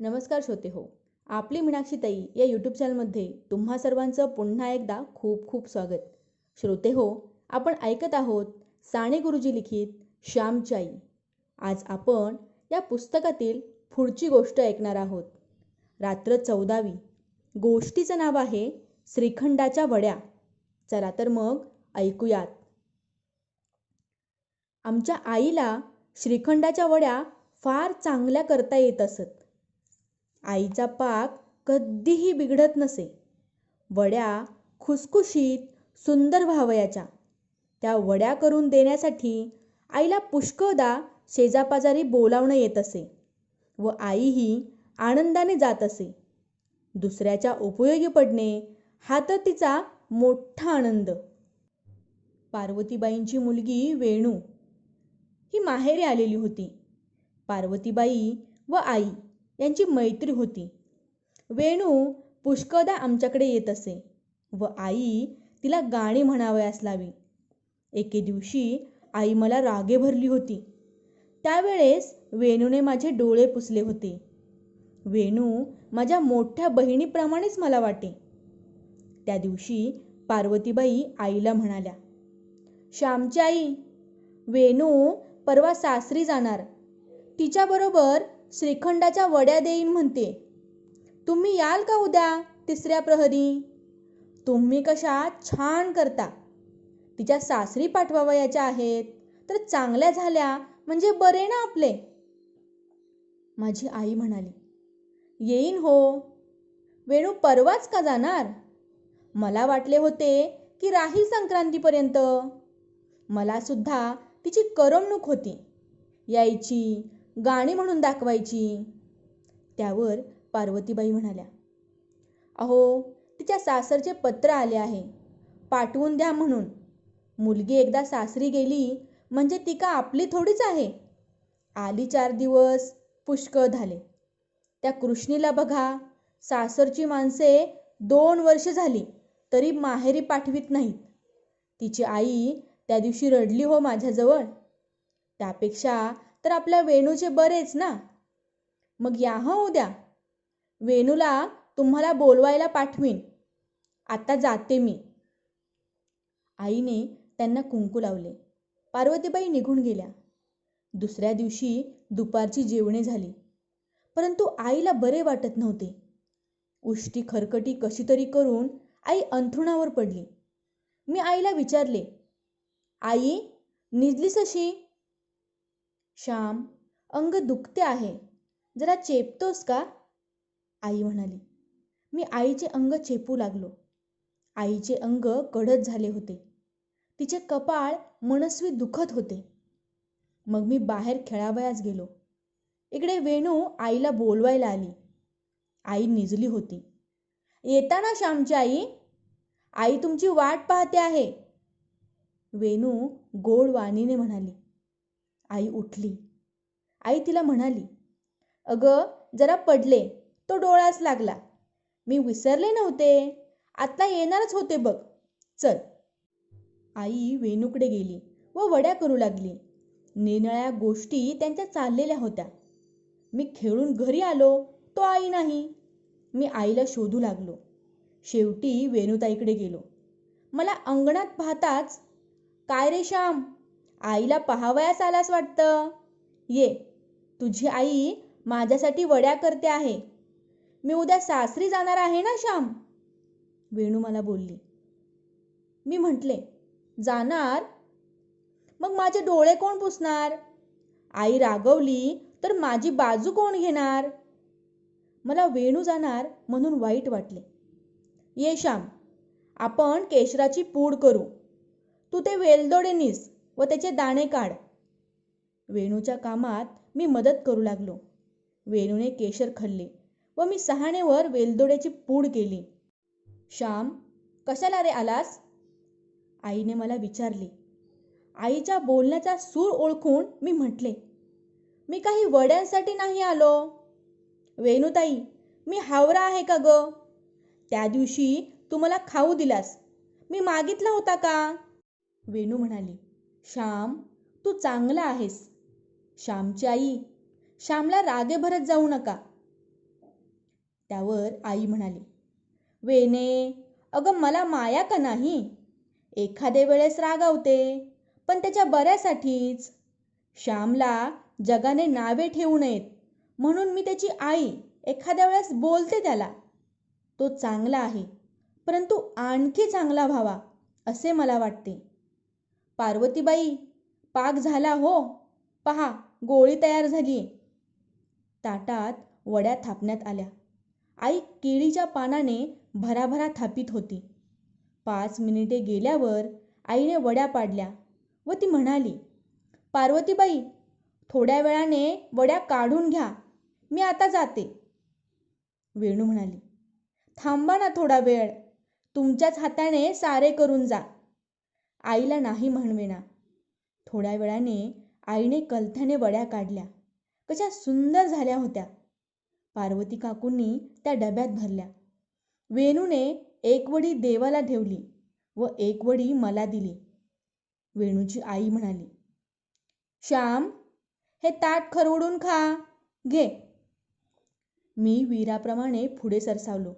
नमस्कार श्रोते हो आपली मीनाक्षी ताई या यूट्यूब चॅनलमध्ये तुम्हा सर्वांचं पुन्हा एकदा खूप खूप स्वागत. श्रोते हो आपण ऐकत आहोत साने गुरुजी लिखित श्यामची आई आज आपण या पुस्तकातील पुढची गोष्ट ऐकणार आहोत. रात्र चौदावी. गोष्टीचं नाव आहे श्रीखंडाच्या वड्या. चला तर मग ऐकूयात. आमच्या आईला श्रीखंडाच्या वड्या फार चांगल्या करता येत असत. आईचा पाक कधीही बिघडत नसे. वड्या खुसखुशीत सुंदर व्हावयाच्या. त्या वड्या करून देण्यासाठी आईला पुष्कळदा शेजापाजारी बोलावणं येत असे व आईही आनंदाने जात असे. दुसऱ्याच्या उपयोगी पडणे हा तर तिचा मोठा आनंद. पार्वतीबाईंची मुलगी वेणू ही माहेरी आलेली होती. पार्वतीबाई व आई यांची मैत्री होती. वेणू पुष्कळदा आमच्याकडे येत असे व आई तिला गाणी म्हणावयास लावी. एके दिवशी आई मला रागे भरली होती. त्यावेळेस वेणूने माझे डोळे पुसले होते. वेणू माझ्या मोठ्या बहिणीप्रमाणेच मला वाटे. त्या दिवशी पार्वतीबाई आईला म्हणाल्या श्यामची आई वेणू परवा सासरी जाणार. तिच्याबरोबर श्रीखंडाच्या वड्या देईन म्हणते. तुम्ही याल का उद्या तिसऱ्या प्रहरी? तुम्ही कशा छान करता. तिच्या सासरी पाठवावयाच्या आहेत. तर चांगल्या झाल्या म्हणजे बरे ना आपले? माझी आई म्हणाली येईन हो. वेणू परवाच का जाणार? मला वाटले होते की राहील संक्रांतीपर्यंत. मला सुद्धा तिची करमणूक होती. यायची गाणी म्हणून दाखवायची. त्यावर पार्वतीबाई म्हणाल्या अहो तिच्या सासरचे पत्र आले आहे. पाठवून द्या म्हणून. मुलगी एकदा सासरी गेली म्हणजे ती का आपली थोडीच आहे? आली चार दिवस पुष्कळ झाले. त्या कृष्णीला बघा सासरची माणसे दोन वर्ष झाली तरी माहेरी पाठवीत नाहीत. तिची आई त्या दिवशी रडली हो माझ्याजवळ. त्यापेक्षा तर आपल्या वेणूचे बरेच ना? मग या हं उद्या. वेणूला तुम्हाला बोलवायला पाठवीन. आता जाते मी. आईने त्यांना कुंकू लावले. पार्वतीबाई निघून गेल्या. दुसऱ्या दिवशी दुपारची जेवणे झाली. परंतु आईला बरे वाटत नव्हते. उष्टी खरकटी कशी तरी करून आई अंथरुणावर पडली. मी आईला विचारले आई निजलीस अशी? श्याम अंग दुखते आहे. जरा चेपतोस का? आई म्हणाली. मी आईचे अंग चेपू लागलो. आईचे अंग कडद झाले होते. तिचे कपाळ मनस्वी दुखत होते. मग मी बाहेर खेळावयास गेलो. इकडे वेणू आईला बोलवायला आली. आई निजली होती. येताना श्यामची आई? आई तुमची वाट पाहते आहे. वेणू गोड वाणीने म्हणाली. आई उठली. आई तिला म्हणाली अगं जरा पडले. तो डोळाच लागला. मी विसरले नव्हते. आत्ता येणारच होते बघ. चल. आई वेणूकडे गेली व वड्या करू लागली. निरनिळ्या गोष्टी त्यांच्या चाललेल्या होत्या. मी खेळून घरी आलो. तो आई नाही. मी आईला शोधू लागलो. शेवटी वेणुताईकडे गेलो. मला अंगणात पाहताच. काय रे श्याम? आईला पहावयास आलास वाटतं? ये तुझी आई माझ्यासाठी वड्या करते आहे. मी उद्या सासरी जाणार आहे ना श्याम? वेणू मला बोलली. मी म्हटले जाणार. मग माझे डोळे कोण पुसणार? आई रागवली तर माझी बाजू कोण घेणार? मला वेणू जाणार म्हणून वाईट वाटले. ये श्याम आपण केशराची पूड करू. तू ते वेलदोडे निस. व त्याचे दाणे काढ. वेणूच्या कामात मी मदत करू लागलो. वेणूने केशर खाल्ले व मी सहाणेवर वेलदोड्याची पूड केली. श्याम कशाला रे आलास? आईने मला विचारले. आईच्या बोलण्याचा सूर ओळखून मी म्हटले मी काही वड्यांसाठी नाही आलो. वेणूताई मी हावरा आहे का ग? त्या दिवशी तू मला खाऊ दिलास. मी मागितला होता का? वेणू म्हणाली. श्याम तू चांगला आहेस. श्यामची आई श्यामला रागे भरत जाऊ नका. त्यावर आई म्हणाली वेने अगं मला माया का नाही? एखाद्या वेळेस रागावते पण त्याच्या बऱ्यासाठीच. श्यामला जगाने नावे ठेवू नयेत म्हणून मी त्याची आई एखाद्या वेळेस बोलते त्याला. तो चांगला आहे परंतु आणखी चांगला व्हावा असे मला वाटते. पार्वतीबाई पाक झाला हो. पहा गोळी तयार झाली. ताटात वड्या थापण्यात आल्या. आई केळीच्या पानाने भराभरा थापित होती. पाच मिनिटे गेल्यावर आईने वड्या पाडल्या व ती म्हणाली पार्वतीबाई थोड्या वेळाने वड्या काढून घ्या. मी आता जाते. वेणू म्हणाली थांबा ना थोडा वेळ. तुमच्याच हाताने सारे करून जा. आईला नाही म्हणवेना थोड्या वेळाने आईने कलथ्याने वड्या काढल्या. कशा सुंदर झाल्या होत्या. पार्वती काकूंनी त्या डब्यात भरल्या. वेणूने एक वडी देवाला ठेवली व एक वडी मला दिली. वेणूची आई म्हणाली श्याम हे ताट खरवडून खा. घे. मी वीराप्रमाणे पुढे सरसावलो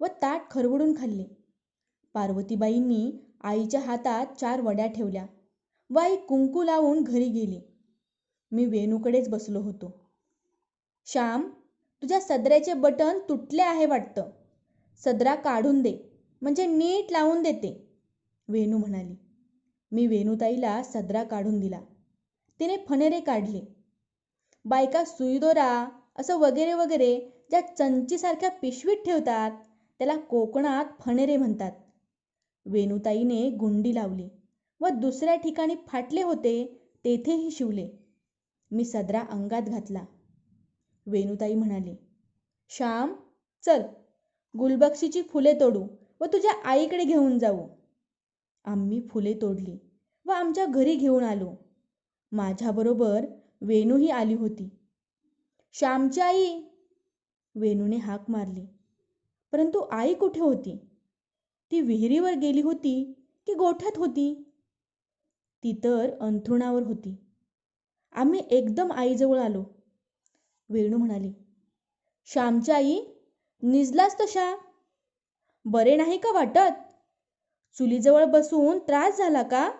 व ताट खरवडून खाल्ले. पार्वतीबाईंनी आईच्या हातात चार वड्या ठेवल्या व आई कुंकू लावून घरी गेली. मी वेणूकडेच बसलो होतो. श्याम तुझ्या सदऱ्याचे बटन तुटले आहे वाटतं. सदरा काढून दे म्हणजे नीट लावून देते. वेणू म्हणाली. मी वेणूताईला सदरा काढून दिला. तिने फणेरे काढले. बायका सुईदोरा असं वगैरे वगैरे ज्या चंचीसारख्या पिशवीत ठेवतात त्याला कोकणात फणेरे म्हणतात. वेणुताईने गुंडी लावली व दुसऱ्या ठिकाणी फाटले होते तेथेही शिवले. मी सदरा अंगात घातला. वेणूताई म्हणाली श्याम चल. गुलबक्षीची फुले तोडू व तुझ्या आईकडे घेऊन जाऊ. आम्ही फुले तोडली व आमच्या घरी घेऊन आलो. माझ्याबरोबर वेणूही आली होती. श्यामची आई. वेणूने हाक मारली. परंतु आई कुठे होती? ती विहिरीवर गेली होती की गोठ्यात होती? ती तर अंथरुणावर होती. आम्ही एकदम आईजवळ आलो. वेणू म्हणाली श्यामची आई निजलास तशा? बरे नाही का वाटत? चुलीजवळ बसून त्रास झाला का?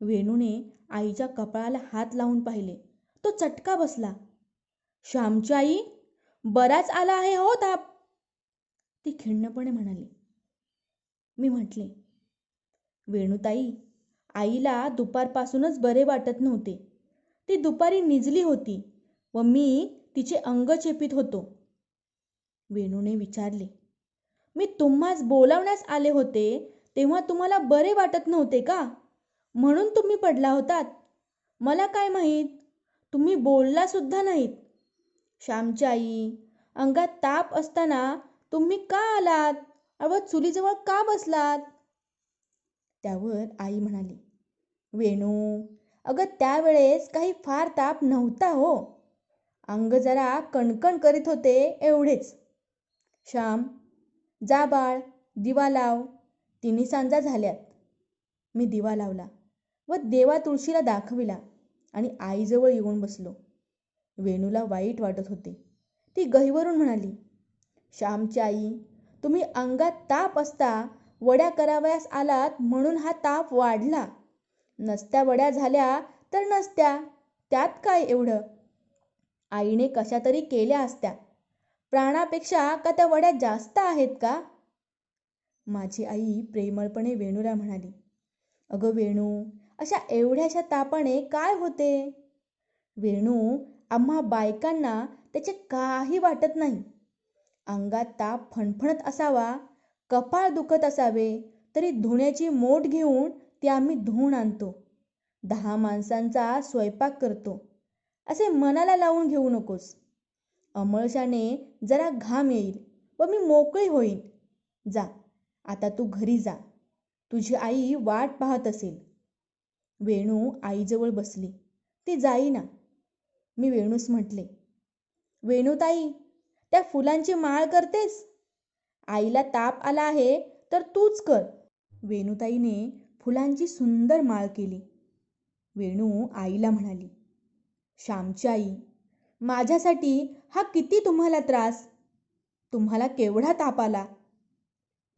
वेणूने आईच्या कपाळाला हात लावून पाहिले. तो चटका बसला. श्यामची आई बराच आला आहे हो ताप. ती खिन्नपणे म्हणाली मी म्हटले वेणुताई आईला दुपारपासूनच बरे वाटत नव्हते. ती दुपारी निजली होती व मी तिचे अंग चेपित होतो. वेणूने विचारले मी तुम्हास बोलावण्यास आले होते तेव्हा तुम्हाला बरे वाटत नव्हते का? म्हणून तुम्ही पडला होतात. मला काय माहीत? तुम्ही बोलला सुद्धा नाहीत. श्यामची आई अंगात ताप असताना तुम्ही का आलात? अव चुलीजवळ का बसलात? त्यावर आई म्हणाली वेणू अगं त्यावेळेस काही फार ताप नव्हता हो. अंग जरा कणकण करीत होते एवढेच. श्याम जा बाळ दिवा लाव. तिन्ही सांजा झाल्यात. मी दिवा लावला व देवा तुळशीला दाखविला आणि आईजवळ येऊन बसलो. वेणूला वाईट वाटत होते. ती गहीवरून म्हणाली श्यामची आई तुम्ही अंगात ताप असता वड्या करावयास आलात म्हणून हा ताप वाढला. नसत्या वड्या झाल्या तर नसत्या त्यात काय एवढं? आईने कशा तरी केल्या असत्या. प्राणापेक्षा का त्या वड्या जास्त आहेत का? माझी आई प्रेमळपणे वेणूला म्हणाली अगं वेणू अशा एवढ्याशा तापाने काय होते? वेणू आम्हा बायकांना त्याचे काही वाटत नाही. अंगात ताप फणफणत असावा कपाळ दुखत असावे तरी धुण्याची मोठ घेऊन ती आम्ही धुवून आणतो. दहा माणसांचा स्वयंपाक करतो. असे मनाला लावून घेऊ नकोस. अमळशाने जरा घाम येईल व मी मोकळी होईन. जा आता तू घरी जा. तुझी आई वाट पाहत असेल. वेणू आईजवळ बसली. ती जाईना. मी वेणूस म्हटले. वेणूताई त्या फुलांची माळ करतेस? आईला ताप आला आहे तर तूच कर. वेणूताईने फुलांची सुंदर माळ केली. वेणू आईला म्हणाली श्यामची आई माझ्यासाठी हा किती तुम्हाला त्रास? तुम्हाला केवढा ताप आला?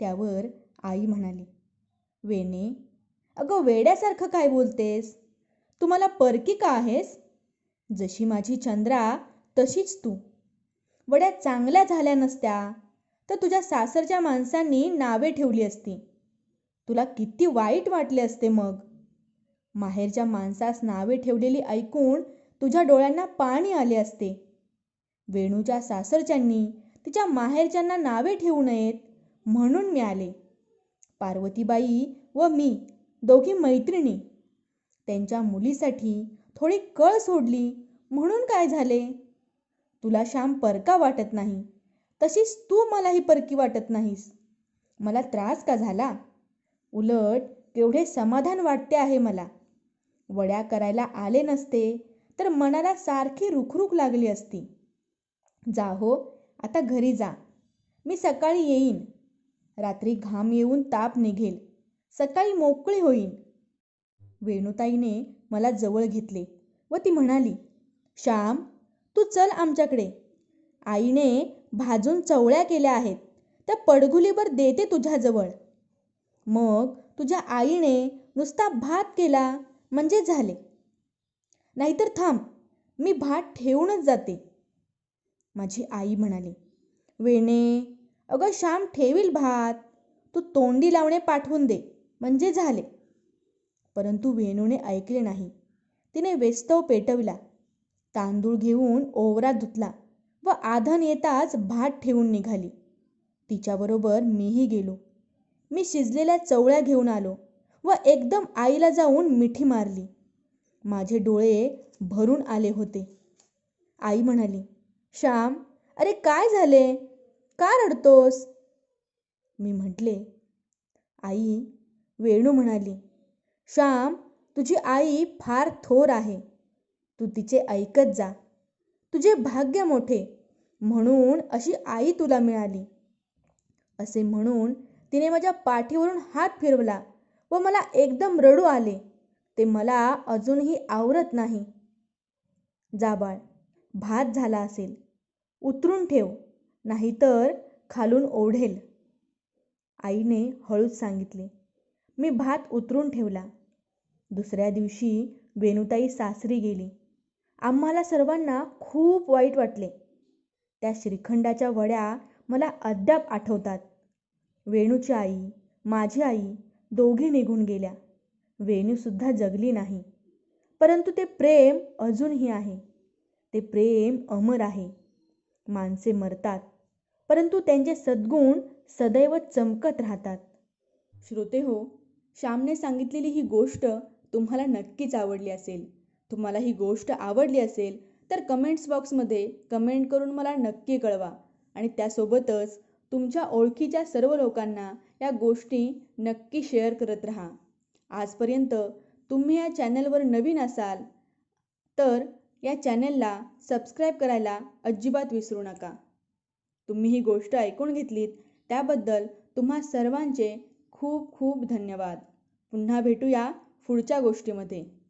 त्यावर आई म्हणाली वेणे अगं वेड्यासारखं काय बोलतेस? तुम्हाला परकी का आहेस? जशी माझी चंद्रा तशीच तू. वड्या चांगल्या झाल्या नसत्या तर तुझ्या सासरच्या माणसांनी नावे ठेवली असती. तुला किती वाईट वाटले असते मग. माहेरच्या माणसास नावे ठेवलेली ऐकून तुझ्या डोळ्यांना पाणी आले असते. वेणूच्या सासरच्यांनी तिच्या माहेरच्यांना नावे ठेवू नयेत म्हणून मी आले पार्वतीबाई व मी दोघी मैत्रिणी. त्यांच्या मुलीसाठी थोडी कळ सोडली म्हणून काय झाले? तुला श्याम परका वाटत नाही. तशीच तू मलाही परकी वाटत नाहीस. मला त्रास का झाला? उलट केवढे समाधान वाटते आहे मला. वड्या करायला आले नसते तर मनाला सारखी रुखरुख लागली असती. जा हो आता घरी जा. मी सकाळी येईन. रात्री घाम येऊन ताप निघेल. सकाळी मोकळी होईन. वेणुताईने मला जवळ घेतले व ती म्हणाली श्याम तू चल आमच्याकडे. आईने भाजून चवळ्या केल्या आहेत. त्या पडघुलीवर देते तुझ्याजवळ. मग तुझ्या आईने नुसता भात केला म्हणजे झाले. नाहीतर थांब मी भात ठेवूनच जाते. माझी आई म्हणाली वेणे अगं श्याम ठेवील भात. तू तोंडी लावणे पाठवून दे म्हणजे झाले. परंतु वेणूने ऐकले नाही. तिने वेस्तव पेटविला. तांदूळ घेऊन ओवरा धुतला व आधन येताच भात ठेवून निघाली. तिच्याबरोबर मीही गेलो. मी शिजलेल्या चवळ्या घेऊन आलो व एकदम आईला जाऊन मिठी मारली. माझे डोळे भरून आले होते. आई म्हणाली श्याम अरे काय झाले? का रडतोस? मी म्हटले आई वेणू म्हणाली श्याम तुझी आई फार थोर आहे. तू तिचे ऐकत जा. तुझे भाग्य मोठे. म्हणून अशी आई तुला मिळाली. असे म्हणून तिने माझ्या पाठीवरून हात फिरवला व मला एकदम रडू आले. ते मला अजूनही आवरत नाही. जाबाळ भात झाला असेल. उतरून ठेव नाहीतर खालून ओढेल. आईने हळूच सांगितले. मी भात उतरून ठेवला. दुसऱ्या दिवशी वेणुताई सासरी गेली. आम्हाला सर्वांना खूप वाईट वाटले. त्या श्रीखंडाच्या वड्या मला अद्याप आठवतात. वेणूची आई माझी आई दोघी निघून गेल्या. वेणूसुद्धा जगली नाही. परंतु ते प्रेम अजूनही आहे. ते प्रेम अमर आहे. माणसे मरतात परंतु त्यांचे सद्गुण सदैव चमकत राहतात. श्रोते हो श्यामने सांगितलेली ही गोष्ट तुम्हाला नक्कीच आवडली असेल. तुम्हाला ही गोष्ट आवडली असेल तर कमेंट्स बॉक्समध्ये कमेंट करून मला नक्की कळवा. आणि त्यासोबतच तुमच्या ओळखीच्या सर्व लोकांना या गोष्टी नक्की शेअर करत राहा. आजपर्यंत तुम्ही या चॅनलवर नवीन असाल तर या चॅनलला सबस्क्राईब करायला अजिबात विसरू नका. तुम्ही ही गोष्ट ऐकून घेतलीत त्याबद्दल तुम्हा सर्वांचे खूप खूप धन्यवाद. पुन्हा भेटूया पुढच्या गोष्टीमध्ये.